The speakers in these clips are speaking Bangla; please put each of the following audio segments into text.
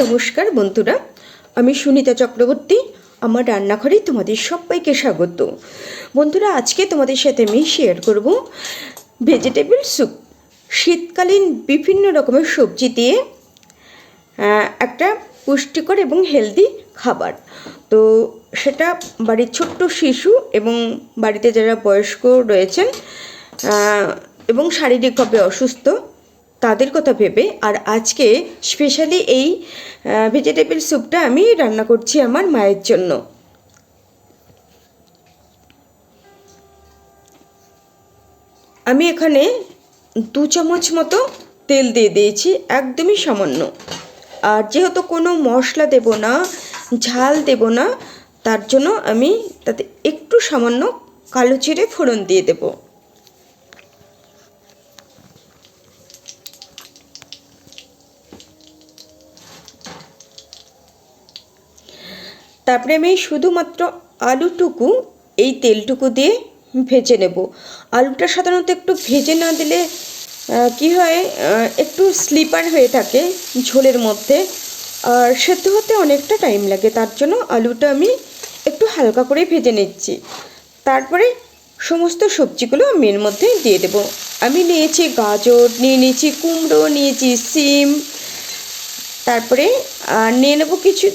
নমস্কার বন্ধুরা, আমি সুনিতা চক্রবর্তী, আমার রান্নাঘরে তোমাদের সবাইকে স্বাগত। বন্ধুরা, আজকে তোমাদের সাথে আমি শেয়ার করব ভেজিটেবল স্যুপ শীতকালীন বিভিন্ন রকমের সবজি দিয়ে একটা পুষ্টিকর এবং হেলদি খাবার। তো সেটা বাড়ির ছোট্ট শিশু এবং বাড়িতে যারা বয়স্ক রয়েছেন এবং শারীরিকভাবে অসুস্থ তাদের কথা ভেবে আর আজকে স্পেশালি এই ভেজিটেবল স্যুপটা আমি রান্না করছি আমার মায়ের জন্য। আমি এখানে দু চামচ মতো তেল দিয়ে দিয়েছি, একদমই সামান্য। আর যেহেতু কোনো মশলা দেব না, ঝাল দেব না, তার জন্য আমি তাতে একটু সামান্য কালো চিড়ে ফোড়ন দিয়ে দেবো। তারপরে আমি শুধুমাত্র আলুটুকু, এই তেলটুকু দিয়ে ভেজে নেব। আলুটা সাধারণত একটু ভেজে না দিলে কি হয় একটু স্লিপার হয়ে থাকে ঝোলের মধ্যে, আর সেদ্ধ হতে অনেকটা টাইম লাগে, তার জন্য আলুটা আমি একটু হালকা করে ভেজে নিচ্ছি। তারপরে সমস্ত সবজিগুলো আমি এর মধ্যে দিয়ে দেবো। আমি নিয়েছি গাজর, নিয়ে নিয়েছি কুমড়ো, নিয়েছি সিম, তারপরে আহ, নিয়ে নেব কিছু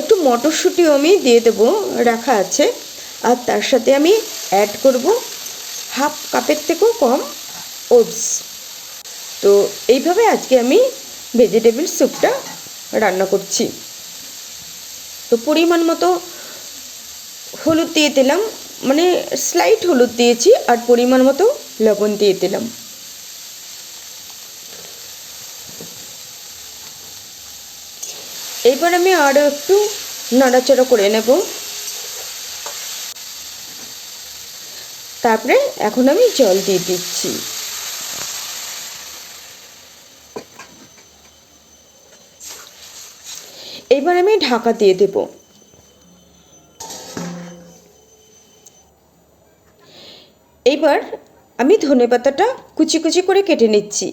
একটু মটরশুঁটিও আমি দিয়ে দেবো রাখা আছে। আর তার সাথে আমি অ্যাড করব হাফ কাপের থেকেও কম ওটস তো এইভাবে আজকে আমি ভেজিটেবল স্যুপটা রান্না করছি। তো পরিমাণ মতো হলুদ দিয়ে দিলাম মানে স্লাইট হলুদ দিয়েছি আর পরিমাণ মতো লবণ দিয়ে দিলাম। এবার আমি আরও একটু নাড়াচাড়া করে নেব। তারপরে এখন আমি জল দিয়ে দিচ্ছি। এবার আমি ঢাকা দিয়ে দেব। এইবার আমি ধনেপাতাটা কুচি কুচি করে কেটে নিচ্ছি।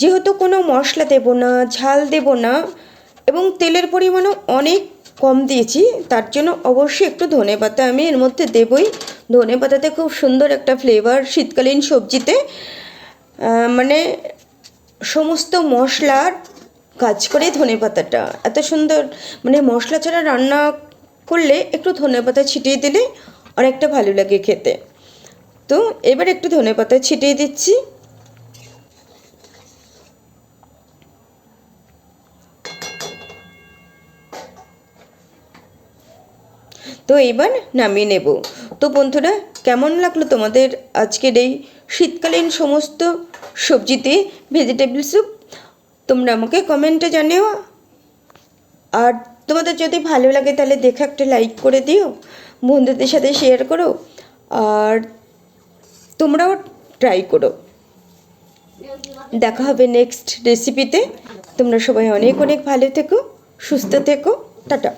যেহেতু কোনো মশলা দেব না, ঝাল দেব না এবং তেলের পরিমাণও অনেক কম দিয়েছি, তার জন্য অবশ্যই একটু ধনেপাতা আমি এর মধ্যে দেবই। ধনেপাতাতে খুব সুন্দর একটা ফ্লেভার শীতকালীন সবজিতে মানে সমস্ত মশলার কাজ করে ধনেপাতাটা এত সুন্দর মানে মশলা ছাড়া রান্না করলে একটু ধনেপাতা ছিটিয়ে দিলে অনেকটা ভালো লাগে খেতে। তো এবার একটু ধনেপাতা ছিটিয়ে দিচ্ছি। তো এবার নামিয়ে নেব। তো বন্ধুরা, কেমন লাগল তোমাদের আজকের এই শীতকালীন সমস্ত সবজিতে ভেজিটেবল স্যুপ তোমরা আমাকে কমেন্টে জানিও। আর তোমাদের যদি ভালো লাগে তাহলে দেখে একটা লাইক করে দিও, বন্ধুদের সাথে শেয়ার করো, আর তোমরাও ট্রাই করো। দেখা হবে নেক্সট রেসিপিতে তোমরা সবাই অনেক অনেক ভালো থেকো, সুস্থ থেকো, টাটা।